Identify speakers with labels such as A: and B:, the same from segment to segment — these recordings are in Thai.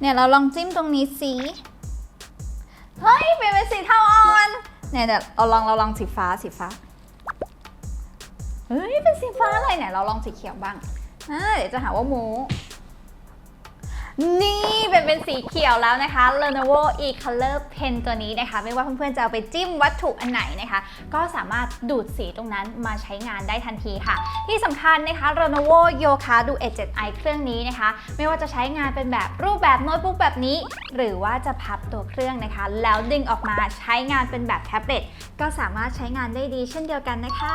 A: เนี่ยเราลองจิ้มตรงนี้สิ เฮ้ยเป็นเป็นสีเทาอ่อน เนี่ยเดี๋ยวเราลองเราลองสีฟ้าสีฟ้า เฮ้ยเป็นสีฟ้าเลยเนี่ยเราลองสีเขียวบ้างอ่าเดี๋ยวจะหาว่าหมู นี่เป็นเป็นสีเขียวแล้วนะคะ Lenovo e-color pen ตัวนี้นะคะ ไม่ว่าเพื่อนๆจะเอาไปจิ้มวัตถุอันไหนนะคะ ก็สามารถดูดสีตรงนั้นมาใช้งานได้ทันทีค่ะ ที่สำคัญนะคะ Lenovo Yoga Duet 7i เครื่องนี้นะคะ ไม่ว่าจะใช้งานเป็นแบบรูปแบบโน้ตบุ๊กแบบนี้ หรือว่าจะพับตัวเครื่องนะคะ แล้วดึงออกมาใช้งานเป็นแบบแท็บเล็ตก็สามารถใช้งานได้ดีเช่นเดียวกันนะคะ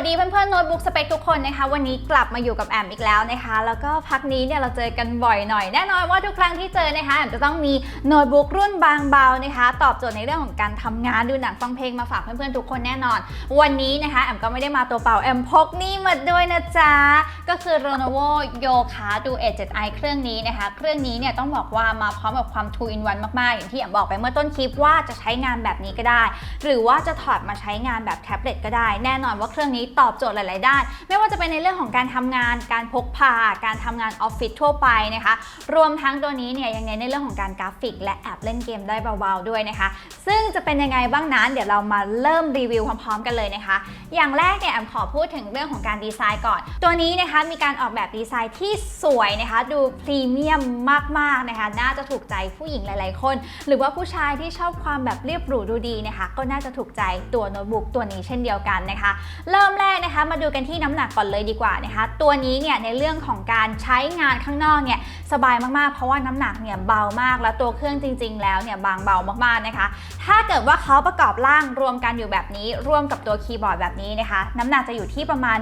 A: วัสดีเพื่อนๆโน้ตบุ๊กสเปคทุกคนนะคะ วันนี้กลับมาอยู่กับแอมอีกแล้วนะคะ แล้วก็พักนี้เนี่ยเราเจอกันบ่อยหน่อยแน่นอนว่าทุกครั้งที่เจอนะคะแอมจะต้องมีโน้ตบุ๊กรุ่นบางเบานะคะ ตอบโจทย์ในเรื่องของการทำงานดูหนังฟังเพลงมาฝากเพื่อนๆทุกคนแน่นอน วันนี้นะคะแอมก็ไม่ได้มาตัวเปล่าแอมพกนี่มาด้วยนะจ๊ะก็คือ Lenovo Yoga Duet 7i เครื่องนี้นะคะ เครื่องนี้เนี่ยต้องบอกว่ามาพร้อมกับความ2 in 1มากๆอย่างที่แอมบอกไปเมื่อต้นคลิปว่าจะใช้งานแบบนี้ก็ได้ หรือว่าจะถอดมาใช้งานแบบแท็บเล็ตก็ได้ แน่นอนว่าเครื่องนี้ตอบโจทย์หลาย ๆ ด้าน ไม่ว่าจะเป็นในเรื่องของการทำงาน การพกพา การทำงานออฟฟิศทั่วไปนะคะ รวมทั้งตัวนี้เนี่ยยังเน้นในเรื่องของการกราฟิก และแอบเล่นเกมได้เบา ๆ ด้วยนะคะ ซึ่งจะเป็นยังไงบ้างนั้นเดี๋ยวเรามาเริ่มรีวิวพร้อม ๆ กันเลยนะคะ อย่างแรกเนี่ยแอมขอพูดถึงเรื่องของการดีไซน์ก่อน ตัวนี้นะคะมีการออกแบบดีไซน์ที่สวยนะคะ ดูพรีเมียมมาก ๆ นะคะ น่าจะถูกใจผู้หญิงหลาย ๆ คน หรือว่าผู้ชายที่ชอบความแบบเรียบหรูดูดีนะคะ ก็น่าจะถูกใจตัวโน้ตบุ๊กตัวนี้เช่นเดียวกันนะคะ เริ่มแรกนะคะ มาดูกันที่น้ำหนักก่อนเลยดีกว่านะคะ ตัวนี้เนี่ยในเรื่องของการใช้งานข้างนอกเนี่ยสบายมากๆ เพราะว่าน้ำหนักเนี่ยเบามาก แล้วตัวเครื่องจริง ๆ แล้วเนี่ยบางเบามากๆนะคะ ถ้าเกิดว่าเขาประกอบร่างรวมกันอยู่แบบนี้ร่วมกับตัวคีย์บอร์ดแบบนี้นะคะ น้ำหนักจะอยู่ที่ประมาณ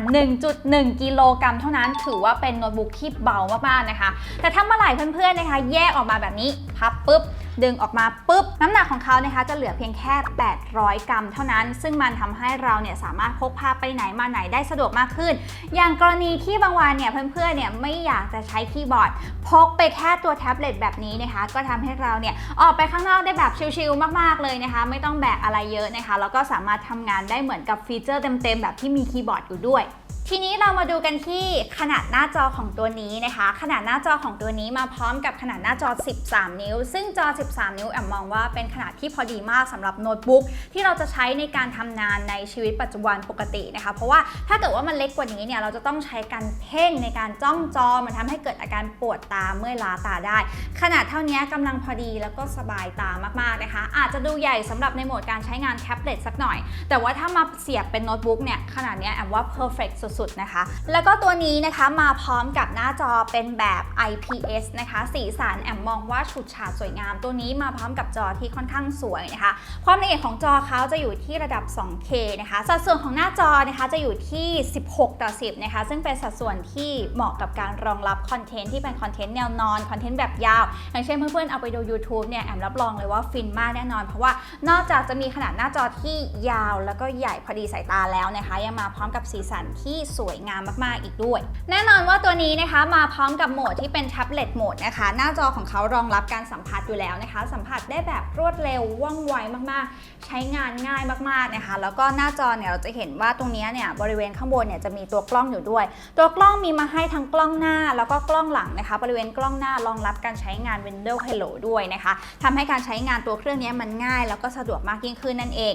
A: 1.1 กิโลกรัมเท่านั้นถือว่าเป็นโน้ตบุ๊กที่เบามากๆนะคะ แต่ถ้าเมื่อไหร่เพื่อนๆนะคะ แยกออกมาแบบนี้พับปุ๊บ ดึงออกมาปุ๊บ น้ำหนักของเขานะคะจะเหลือเพียงแค่ 800 กรัม เท่านั้น ซึ่งมันทำให้เราเนี่ยสามารถพกพาไปไหนมาไหนได้สะดวกมากขึ้น อย่างกรณีที่บางวันเนี่ยเพื่อนๆเนี่ยไม่อยากจะใช้คีย์บอร์ด พกไปแค่ตัวแท็บเล็ตแบบนี้นะคะ ก็ทำให้เราเนี่ยออกไปข้างนอกได้แบบชิลๆมากๆเลยนะคะ ไม่ต้องแบกอะไรเยอะนะคะแล้วก็สามารถทำงานได้เหมือนกับฟีเจอร์เต็มๆแบบที่มีคีย์บอร์ดอยู่ด้วย ทีนี้เรามาดูกันที่ขนาดหน้าจอของตัวนี้นะคะ ขนาดหน้าจอของตัวนี้มาพร้อมกับขนาดหน้าจอ 13 นิ้ว ซึ่งจอ 13 นิ้วแอมมองว่าเป็นขนาดที่พอดีมากสำหรับโน้ตบุ๊กที่เราจะใช้ในการทำงานในชีวิตปัจจุบันปกตินะคะ เพราะว่าถ้าเกิดว่ามันเล็กกว่านี้เนี่ยเราจะต้องใช้การเพ่งในการจ้องจอมันทำให้เกิดอาการปวดตาเมื่อยล้าตาได้ ขนาดเท่านี้กำลังพอดีแล้วก็สบายตามากๆนะคะ อาจจะดูใหญ่สำหรับในโหมดการใช้งานแท็บเล็ตสักหน่อย แต่ว่าถ้ามาเสียบเป็นโน้ตบุ๊กเนี่ยขนาดเนี้ยแอมว่า perfect สุดๆนะคะ แล้วก็ตัวนี้นะคะมาพร้อมกับหน้าจอเป็นแบบ IPS นะคะ สีสันแอมมองว่าฉูดฉาดสวยงาม ตัวนี้มาพร้อมกับจอที่ค่อนข้างสวยนะคะ ความละเอียดของจอเขาจะอยู่ที่ระดับ 2K นะคะ สัดส่วนของหน้าจอนะคะจะอยู่ที่ 16 ต่อ 10 นะคะ ซึ่งเป็นสัดส่วนที่เหมาะกับการรองรับคอนเทนต์ที่เป็นคอนเทนต์แนวนอน คอนเทนต์แบบยาว อย่างเช่นเพื่อนๆเอาไปดู YouTube เนี่ยแอมรับรองเลยว่าฟินมากแน่นอน เพราะว่านอกจากจะมีขนาดหน้าจอที่ยาวแล้วก็ใหญ่พอดีสายตาแล้วนะคะ ยังมาพร้อมกับสีสันที่สวยงามมากๆอีกด้วย แน่นอนว่าตัวนี้นะคะมาพร้อมกับโหมดที่เป็นแท็บเล็ตโหมดนะคะ หน้าจอของเขารองรับการสัมผัสอยู่แล้วนะคะ สัมผัสได้แบบรวดเร็วว่องไวมากๆ ใช้งานง่ายมากๆนะคะ แล้วก็หน้าจอเนี่ยเราจะเห็นว่าตรงนี้เนี่ยบริเวณข้างบนเนี่ยจะมีตัวกล้องอยู่ด้วย ตัวกล้องมีมาให้ทั้งกล้องหน้า แล้วก็กล้องหลังนะคะ บริเวณกล้องหน้ารองรับการใช้งาน Windows Hello ด้วยนะคะทำให้การใช้งานตัวเครื่องนี้มันง่าย แล้วก็สะดวกมากยิ่งขึ้นนั่นเอง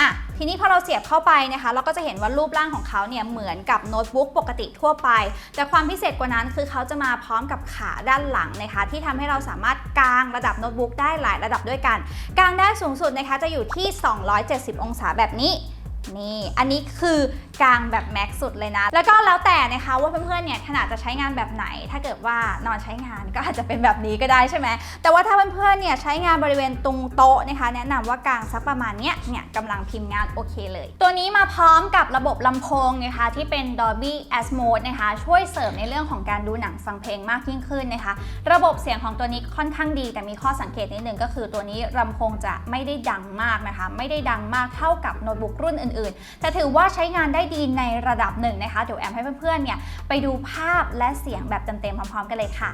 A: อะทีนี้พอเราเสียบเข้าไปนะคะ เราก็จะเห็นว่ารูปร่างของเขาเนี่ยเหมือนกับับโน้ตบุ๊กปกติทั่วไป แต่ความพิเศษกว่านั้นคือเขาจะมาพร้อมกับขาด้านหลังนะคะ ที่ทำให้เราสามารถกางระดับโน้ตบุ๊กได้หลายระดับด้วยกัน กางได้สูงสุดนะคะจะอยู่ที่ 270 องศาแบบนี้ นี่ อันนี้คือกลางแบบแม็กสุดเลยนะ แล้วก็แล้วแต่นะคะว่าเพื่อนๆเนี่ยขนาดจะใช้งานแบบไหน ถ้าเกิดว่านอนใช้งานก็อาจจะเป็นแบบนี้ก็ได้ใช่ไหม แต่ว่าถ้าเพื่อนๆเนี่ยใช้งานบริเวณตรงโต๊ะนะคะ แนะนำว่ากลางสักประมาณเนี้ยเนี่ยกำลังพิมพ์งานโอเคเลย ตัวนี้มาพร้อมกับระบบลำโพงนะคะที่เป็น Dolby Atmos นะคะช่วยเสริมในเรื่องของการดูหนังฟังเพลงมากยิ่งขึ้นนะคะ ระบบเสียงของตัวนี้ค่อนข้างดี แต่มีข้อสังเกตนิดนึงก็คือตัวนี้ลำโพงจะไม่ได้ดังมากนะคะ ไม่ได้ดังมากเท่ากับโน้ตบุ๊กรุ่นอื่นื่นๆ แต่ถือว่าใช้งานได้ดีในระดับหนึ่งนะคะ เดี๋ยวแอมให้เพื่อนๆเนี่ยไปดูภาพและเสียงแบบเต็มๆพร้อมๆ กันเลยค่ะ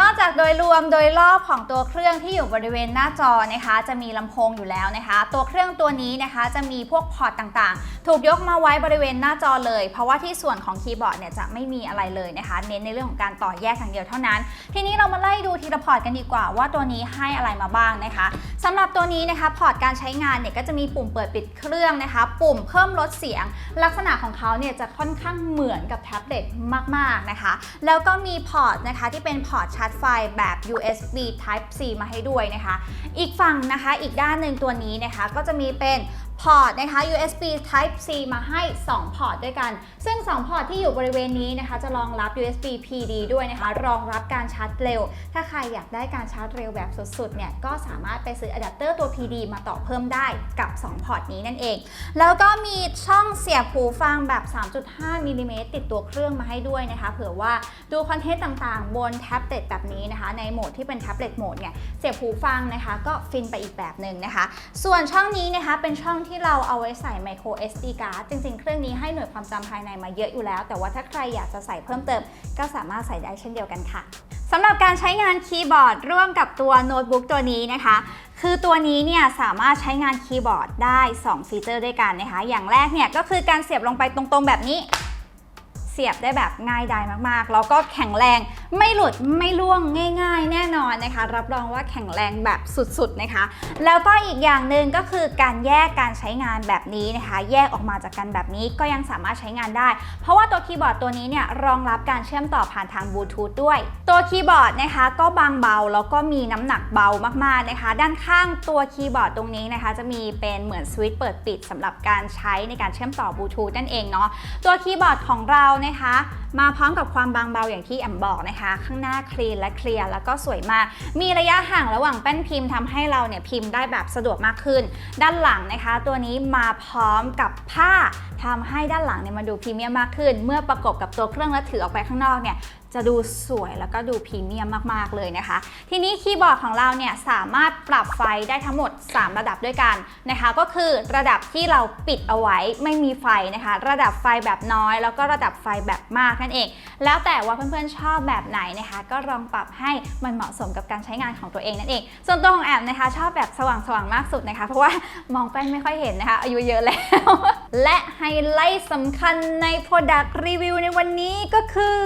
A: นอกจากโดยรวมโดยรอบของตัวเครื่องที่อยู่บริเวณหน้าจอนะคะ จะมีลำโพงอยู่แล้วนะคะ ตัวเครื่องตัวนี้นะคะจะมีพวกพอร์ตต่างๆ ถูกยกมาไว้บริเวณหน้าจอเลย เพราะว่าที่ส่วนของคีย์บอร์ดเนี่ยจะไม่มีอะไรเลยนะคะ เน้นในเรื่องของการต่อแยกอย่างเดียวเท่านั้น ทีนี้เรามาไล่ดูทีละพอร์ตกันดีกว่าว่าตัวนี้ให้อะไรมาบ้างนะคะสำหรับตัวนี้นะคะพอร์ตการใช้งานเนี่ยก็จะมีปุ่มเปิดปิดเครื่องนะคะ ปุ่มเพิ่มลดเสียง ลักษณะของเขาเนี่ยจะค่อนข้างเหมือนกับแท็บเล็ตมากๆนะคะ แล้วก็มีพอร์ตนะคะที่เป็นพอร์ตชาร์จไฟแบบ USB Type C มาให้ด้วยนะคะ อีกฝั่งนะคะอีกด้านหนึ่งตัวนี้นะคะก็จะมีเป็น พอร์ตนะคะ USB Type C มาให้ 2 พอร์ตด้วยกัน ซึ่ง 2 พอร์ตที่อยู่บริเวณนี้นะคะ จะรองรับ USB PD ด้วยนะคะ รองรับการชาร์จเร็ว ถ้าใครอยากได้การชาร์จเร็วแบบสุดๆ เนี่ย ก็สามารถไปซื้ออะแดปเตอร์ตัว PD มาต่อเพิ่มได้กับ 2 พอร์ตนี้นั่นเอง แล้วก็มีช่องเสียบหูฟังแบบ 3.5มิลลิเมตรติดตัวเครื่องมาให้ด้วยนะคะ เผื่อว่าดูคอนเทนต์ต่างๆ บนแท็บเล็ตแบบนี้นะคะ ในโหมดที่เป็นแท็บเล็ตโหมดเนี่ย เสียบหูฟังนะคะ ก็ฟินไปอีกแบบหนึ่งนะคะ ส่วนช่องนี้นะคะ เป็นช่องที่เราเอาไว้ใส่ micro SD card จริง ๆ เครื่องนี้ให้หน่วยความจำภายในมาเยอะอยู่แล้ว แต่ว่าถ้าใครอยากจะใส่เพิ่มเติม ก็สามารถใส่ได้เช่นเดียวกันค่ะสำหรับการใช้งานคีย์บอร์ดร่วมกับตัวโน้ตบุ๊กตัวนี้นะคะ คือตัวนี้เนี่ยสามารถใช้งานคีย์บอร์ดได้ 2 ฟีเจอร์ด้วยกันนะคะ อย่างแรกเนี่ยก็คือการเสียบลงไปตรงๆแบบนี้ เสียบได้แบบง่ายดายมากๆ แล้วก็แข็งแรงไม่หลุดไม่ร่วงง่าย ๆ แน่นอนนะคะ รับรองว่าแข็งแรงแบบสุดๆนะคะ แล้วก็อีกอย่างหนึ่งก็คือการแยกการใช้งานแบบนี้นะคะ แยกออกมาจากกันแบบนี้ก็ยังสามารถใช้งานได้ เพราะว่าตัวคีย์บอร์ดตัวนี้เนี่ยรองรับการเชื่อมต่อผ่านทางบลูทูธด้วย ตัวคีย์บอร์ดนะคะ ก็บางเบาแล้วก็มีน้ำหนักเบามากๆนะคะ ด้านข้างตัวคีย์บอร์ดตรงนี้นะคะ จะมีเป็นเหมือนสวิตช์เปิดปิดสำหรับการใช้ในการเชื่อมต่อบลูทูธนั่นเองเนาะตัวคีย์บอร์ดของเรานะคะ มาพร้อมกับความบางเบาอย่างที่แอมบอกนะคะข้างหน้าคลีนและเคลียร์แล้วก็สวยมาก มีระยะห่างระหว่างแป้นพิมพ์ทำให้เราเนี่ยพิมพ์ได้แบบสะดวกมากขึ้น ด้านหลังนะคะ ตัวนี้มาพร้อมกับผ้าทำให้ด้านหลังเนี่ยมันดูพรีเมียมมากขึ้น เมื่อประกบกับตัวเครื่องแล้วถือออกไปข้างนอกเนี่ย จะดูสวยแล้วก็ดูพรีเมียมมากๆเลยนะคะ ทีนี้คีย์บอร์ดของเราเนี่ยสามารถปรับไฟได้ทั้งหมด 3 ระดับด้วยกันนะคะ ก็คือระดับที่เราปิดเอาไว้ไม่มีไฟนะคะ ระดับไฟแบบน้อย แล้วก็ระดับไฟแบบมากนั่นเอง แล้วแต่ว่าเพื่อนๆชอบแบบไหนนะคะ ก็ลองปรับให้มันเหมาะสมกับการใช้งานของตัวเองนั่นเอง ส่วนตัวของแอมนะคะ ชอบแบบสว่างๆมากสุดนะคะ เพราะว่ามองแป้นไม่ค่อยเห็นนะคะ อายุเยอะแล้ว และไฮไลท์สำคัญใน Product Review ในวันนี้ก็คือ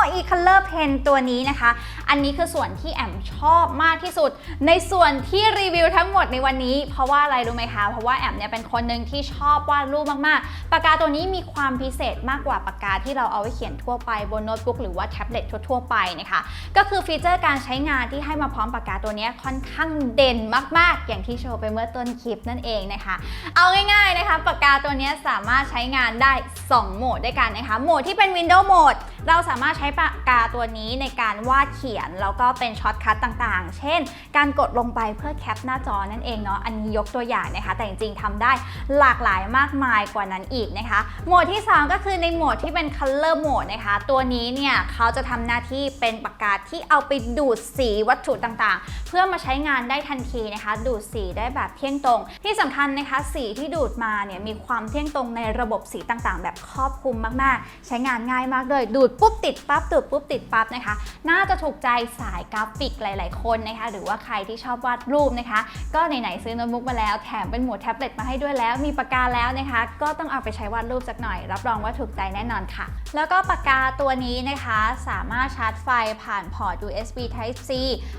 A: Lenovo e-color pen ตัวนี้นะคะ อันนี้คือส่วนที่แอมชอบมากที่สุด ในส่วนที่รีวิวทั้งหมดในวันนี้ เพราะว่าอะไรรู้ไหมคะ เพราะว่าแอมเนี่ยเป็นคนหนึ่งที่ชอบวาดรูปมากๆ ปากกาตัวนี้มีความพิเศษมากกว่าปากกาที่เราเอาไว้เขียนทั่วไปบนโน้ตบุ๊กหรือว่าแท็บเล็ตทั่วๆไปนะคะ ก็คือฟีเจอร์การใช้งานที่ให้มาพร้อมปากกาตัวนี้ค่อนข้างเด่นมากๆ อย่างที่โชว์ไปเมื่อต้นคลิปนั่นเองนะคะ เอาง่ายๆนะคะ ปากกาตัวนี้สามารถใช้งานได้ 2 โหมดด้วยกันนะคะ โหมดที่เป็น Windows Mode เราสามารถใช้ปากกาตัวนี้ในการวาดเขียนแล้วก็เป็นช็อตคัทต่างๆ เช่น การกดลงไปเพื่อแคปหน้าจอนั่นเองเนาะ อันนี้ยกตัวอย่างนะคะ แต่จริงๆทำได้หลากหลายมากมายกว่านั้นอีกนะคะ โหมดที่ 3 ก็คือในโหมดที่เป็น Color Mode นะคะ ตัวนี้เนี่ยเขาจะทำหน้าที่เป็นปากกาที่เอาไปดูดสีวัตถุต่างๆ เพื่อมาใช้งานได้ทันทีนะคะ ดูดสีได้แบบเที่ยงตรง ที่สำคัญนะคะ สีที่ดูดมาเนี่ยมีความเที่ยงตรงในระบบสีต่างๆ แบบครอบคลุมมากๆ ใช้งานง่ายมากเลย ดูดปุ๊บติดปั๊บดูดปุ๊บติดปั๊บนะคะ น่าจะถูกใจสายกราฟิกหลาย ๆ คนนะคะ หรือว่าใครที่ชอบวาดรูปนะคะ ก็ไหน ๆ ซื้อโน้ตบุ๊กมาแล้วแถมเป็นหมดแท็บเล็ตมาให้ด้วยแล้วมีปากกาแล้วนะคะ ก็ต้องเอาไปใช้วาดรูปสักหน่อย รับรองว่าถูกใจแน่นอนค่ะ แล้วก็ปากกาตัวนี้นะคะ สามารถชาร์จไฟผ่านพอร์ต USB Type C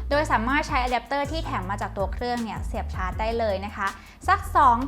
A: โดยสามารถใช้อะแดปเตอร์ที่แถมมาจากตัวเครื่องเนี่ยเสียบชาร์จได้เลยนะคะ สัก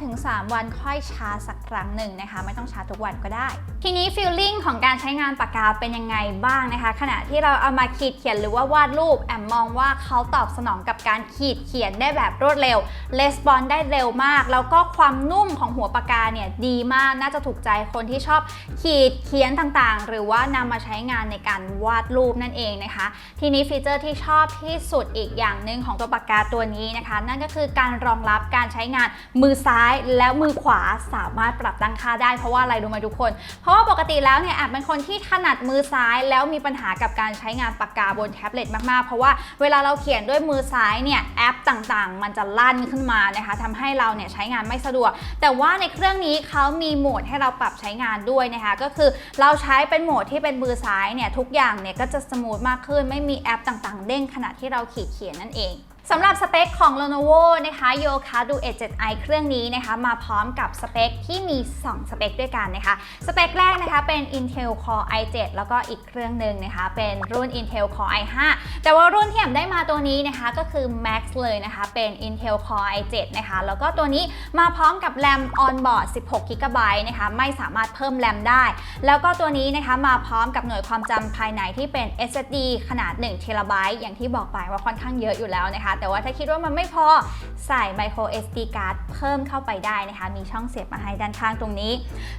A: 2-3 วันค่อยชาร์จสักครั้งหนึ่งนะคะ ไม่ต้องชาร์จทุกวันก็ได้ ทีนี้ฟีลลิ่งของการใช้งานปากกาเป็นยังไงบ้างนะคะ ขณะที่เราเอามาขีดเขียนหรือว่าววาดรูป แอมมองว่าเขาตอบสนองกับการขีดเขียนได้แบบรวดเร็วレスปอนได้เร็วมาก แล้วก็ความนุ่มของหัวปากกาเนี่ยดีมากน่าจะถูกใจคนที่ชอบขีดเขียนต่างๆ หรือว่านำมาใช้งานในการวาดรูปนั่นเองนะคะ ทีนี้ฟีเจอร์ที่ชอบที่สุดอีกอย่างหนึ่งของตัวปากกาตัวนี้นะคะ นั่นก็คือการรองรับการใช้งานมือซ้ายและมือขวาสามารถปรับตั้งค่าได้เพราะว่าอะไรรู้ไหมทุกคน เพราะว่าปกติแล้วเนี่ยแอบเป็นคนที่ถนัดมือซ้ายแล้วมีปัญหากับการใช้งานปากกาบนแท็บเล็ตมากๆ เพราะว่าเวลาเราเขียนด้วยมือซ้ายเนี่ยแอปต่างๆ มันจะลั่นขึ้นมานะคะทำให้เราเนี่ยใช้งานไม่สะดวก แต่ว่าในเครื่องนี้เขามีโหมดให้เราปรับใช้งานด้วยนะคะก็คือเราใช้เป็นโหมดที่เป็นมือซ้ายเนี่ยทุกอย่างเนี่ยก็จะสมูทมากขึ้นไม่มีแอปต่างๆ เด้งขณะที่เราขีดเขียนนั่นเอง สำหรับสเปคของ Lenovo นะคะ Yoga Duet 7i เครื่องนี้นะคะมาพร้อมกับสเปคที่มี 2 สเปคด้วยกันนะคะสเปคแรกนะคะเป็น Intel Core i7 แล้วก็อีกเครื่องหนึ่งนะคะเป็นรุ่น Intel Core i5 แต่ว่ารุ่นที่แอมได้มาตัวนี้นะคะก็คือ Max เลยนะคะเป็น Intel Core i7 นะคะแล้วก็ตัวนี้มาพร้อมกับ RAM on board 16 GB นะคะไม่สามารถเพิ่ม RAM ได้ แล้วก็ตัวนี้นะคะมาพร้อมกับหน่วยความจำภายในที่เป็น SSD ขนาด1 t b อย่างที่บอกไปว่าค่อนข้างเยอะอยู่แล้วนะคะแต่ว่าถ้าคิดว่ามันไม่พอใส่ micro SD card เพิ่มเข้าไปได้นะคะ มีช่องเสียบมาให้ด้านข้างตรงนี้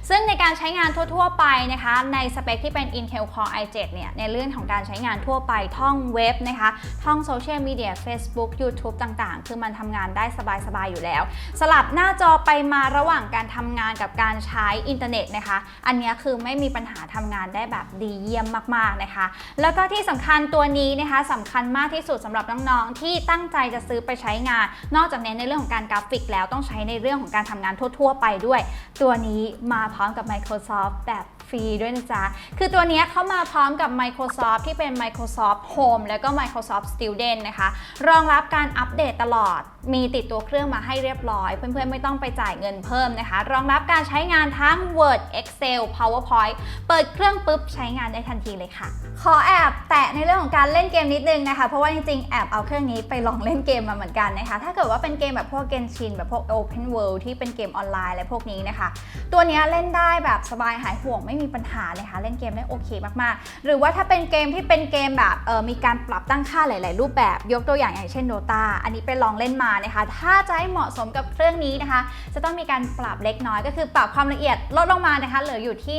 A: ซึ่งในการใช้งานทั่ว ๆ ไปนะคะ ในสเปคที่เป็น Intel Core i7 เนี่ย ในเรื่องของการใช้งานทั่วไปท่องเว็บนะคะ ท่องโซเชียลมีเดีย Facebook YouTube ต่างๆ คือมันทำงานได้สบาย ๆ อยู่แล้ว สลับหน้าจอไปมาระหว่างการทำงานกับการใช้อินเทอร์เน็ตนะคะ อันนี้คือไม่มีปัญหาทำงานได้แบบดีเยี่ยมมากๆนะคะ แล้วก็ที่สำคัญตัวนี้นะคะสำคัญมากที่สุดสำหรับน้องๆที่ตั้งใจจะซื้อไปใช้งาน นอกจากเน้นในเรื่องของการกราฟิกแล้วต้องใช้ในเรื่องของการทำงานทั่ว ๆ ไปด้วย ตัวนี้มาพร้อมกับ Microsoft แบบ ฟรีด้วยนะจ๊ะ คือตัวนี้เขามาพร้อมกับ Microsoft ที่เป็น Microsoft Home แล้วก็ Microsoft Student นะคะ รองรับการอัปเดตตลอด มีติดตัวเครื่องมาให้เรียบร้อย เพื่อนๆ ไม่ต้องไปจ่ายเงินเพิ่มนะคะ รองรับการใช้งานทั้ง Word Excel PowerPoint เปิดเครื่องปุ๊บใช้งานได้ทันทีเลยค่ะ ขอแอบแตะในเรื่องของการเล่นเกมนิดนึงนะคะ เพราะว่าจริงๆ แอบเอาเครื่องนี้ไปลองเล่นเกมมาเหมือนกันนะคะ ถ้าเกิดว่าเป็นเกมแบบพวกเกนชินแบบพวก Open World ที่เป็นเกมออนไลน์อะไรพวกนี้นะคะ ตัวนี้เล่นได้แบบสบายหายห่วงไม่มีปัญหาเลยค่ะเล่นเกมได้โอเคมากๆ หรือว่าถ้าเป็นเกมที่เป็นเกมแบบเออมีการปรับตั้งค่าหลาย ๆ รูปแบบยกตัวอย่างอย่างเช่น Dota อันนี้ไปลองเล่นมานะคะ ถ้าจะให้เหมาะสมกับเครื่องนี้นะคะ จะต้องมีการปรับเล็กน้อย ก็คือปรับความละเอียดลดลงมานะคะเหลืออยู่ที่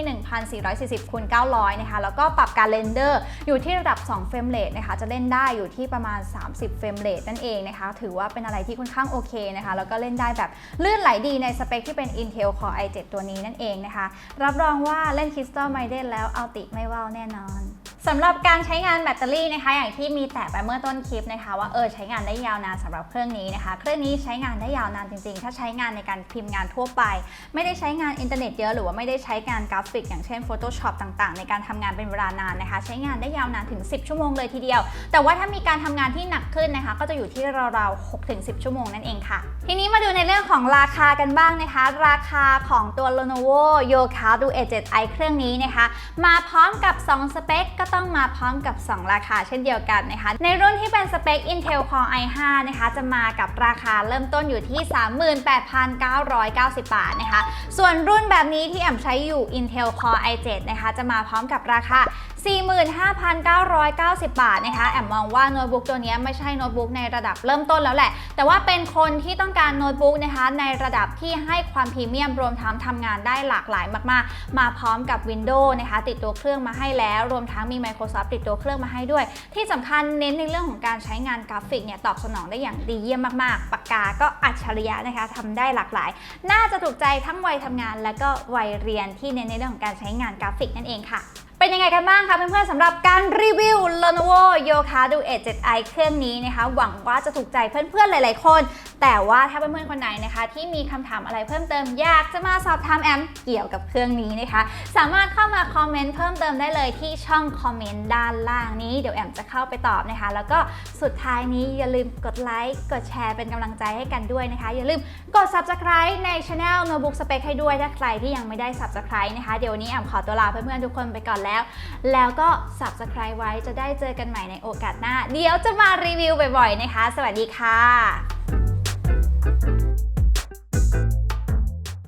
A: 1440คูณ900นะคะแล้วก็ปรับการเรนเดอร์อยู่ที่ระดับ 2 เฟรมเรทนะคะจะเล่นได้อยู่ที่ประมาณ 30 เฟรมเรทนั่นเองนะคะถือว่าเป็นอะไรที่ค่อนข้างโอเคนะคะแล้วก็เล่นได้แบบลื่นไหลดีในสเปคที่เป็น Intel Core i7 ตัวนี้นั่นเองนะคะรับรองว่าเล่นนคริสตัลไมเดนแล้วเอาติไม่ว่าวแน่นอน สำหรับการใช้งานแบตเตอรี่นะคะ อย่างที่มีแตะไปเมื่อต้นคลิปนะคะ ว่าเออใช้งานได้ยาวนานสำหรับเครื่องนี้นะคะ เครื่องนี้ใช้งานได้ยาวนานจริง ๆ ถ้าใช้งานในการพิมพ์งานทั่วไป ไม่ได้ใช้งานอินเทอร์เน็ตเยอะหรือว่าไม่ได้ใช้งานกราฟิก อย่างเช่น Photoshop ต่างๆ ในการทำงานเป็นเวลานานนะคะ ใช้งานได้ยาวนานถึง 10 ชั่วโมงเลยทีเดียว แต่ว่าถ้ามีการทำงานที่หนักขึ้นนะคะ ก็จะอยู่ที่ราวๆ6-10 ชั่วโมงนั่นเองค่ะ ทีนี้มาดูในเรื่องของราคากันบ้างนะคะ ราคาของตัว Lenovo Yoga Duet 7i เครื่องนี้นะคะ มาพร้อมกับ 2 สเปคก็ต้องมาพร้อมกับ 2 ราคาเช่นเดียวกันนะคะ ในรุ่นที่เป็นสเปค Intel Core i5 นะคะจะมากับราคาเริ่มต้นอยู่ที่ 38,990 บาทนะคะ ส่วนรุ่นแบบนี้ที่แอมใช้อยู่ Intel Core i7 นะคะจะมาพร้อมกับราคา45,990 บาทนะคะ แอมมองว่าโน้ตบุ๊กตัวนี้ไม่ใช่โน้ตบุ๊กในระดับเริ่มต้นแล้วแหละ แต่ว่าเป็นคนที่ต้องการโน้ตบุ๊กนะคะ ในระดับที่ให้ความพรีเมียมรวมทั้งทำงานได้หลากหลายมาก ๆ มาพร้อมกับ Windows นะคะ ติดตัวเครื่องมาให้แล้ว รวมทั้งมี Microsoft ติดตัวเครื่องมาให้ด้วย ที่สำคัญเน้นในเรื่องของการใช้งานกราฟิกเนี่ยตอบสนองได้อย่างดีเยี่ยมมากๆ ปากกาก็อัจฉริยะนะคะทำได้หลากหลาย น่าจะถูกใจทั้งวัยทำงาน และก็วัยเรียนที่เน้นในเรื่องของการใช้งานกราฟิกนั่นเองค่ะ เป็นยังไงกันบ้างคะเพื่อนๆสำหรับการรีวิว Lenovo Yoga Duet 7i เครื่องนี้นะคะ หวังว่าจะถูกใจเพื่อนๆหลายๆคน แต่ว่าถ้าเพื่อนๆคนไหนนะคะ ที่มีคำถามอะไรเพิ่มเติมอยากจะมาสอบถามแอมเกี่ยวกับเครื่องนี้นะคะ สามารถเข้ามาคอมเมนต์เพิ่มเติมได้เลยที่ช่องคอมเมนต์ด้านล่างนี้เดี๋ยวแอมจะเข้าไปตอบนะคะ แล้วก็สุดท้ายนี้อย่าลืมกดไลค์กดแชร์เป็นกำลังใจให้กันด้วยนะคะ อย่าลืมกด subscribe ใน channel Notebook Spec ให้ด้วยถ้าใครที่ยังไม่ได้ subscribe นะคะเดี๋ยววันนี้แอมขอตัวลาเพื่อนๆทุกคนไปก่อนแล้ว แล้วก็ subscribe ไว้จะได้เจอกันใหม่ในโอกาสหน้า เดี๋ยวจะมารีวิวบ่อยๆนะคะ สวัสดีค่ะ